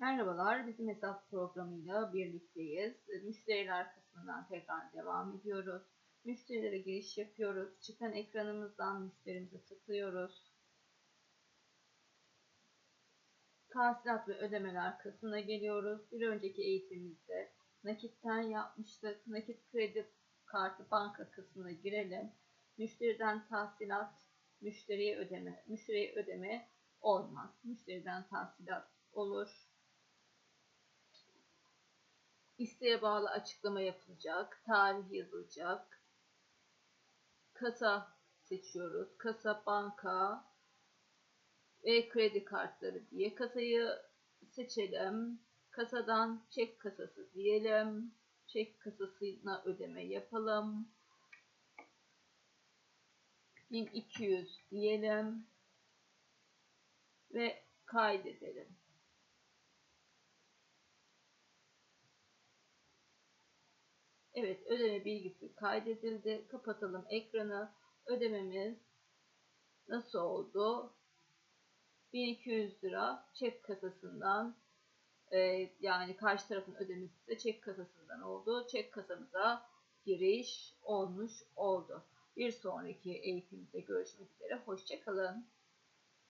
Merhabalar, bizim hesap programıyla birlikteyiz. Müşteriler kısmından tekrar devam ediyoruz. Müşterilere giriş yapıyoruz. Çıkan ekranımızdan müşterimize tıklıyoruz. Tahsilat ve ödemeler kısmına geliyoruz. Bir önceki eğitimimizde nakitten yapmıştık. Nakit kredi kartı banka kısmına girelim. Müşteriden tahsilat, müşteriye ödeme, müşteriye ödeme olmaz. Müşteriden tahsilat olur. İsteğe bağlı açıklama yapılacak. Tarih yazılacak. Kasa seçiyoruz. Kasa, banka ve kredi kartları diye. Kasayı seçelim. Kasadan çek kasası diyelim. Çek kasasına ödeme yapalım. 1200 diyelim. Ve kaydedelim. Evet ödeme bilgisi kaydedildi. Kapatalım ekranı. Ödememiz nasıl oldu? 1200 lira çek kasasından e, yani karşı tarafın ödemesi de çek kasasından oldu. Çek kasamıza giriş olmuş oldu. Bir sonraki eğitimde görüşmek üzere. Hoşçakalın.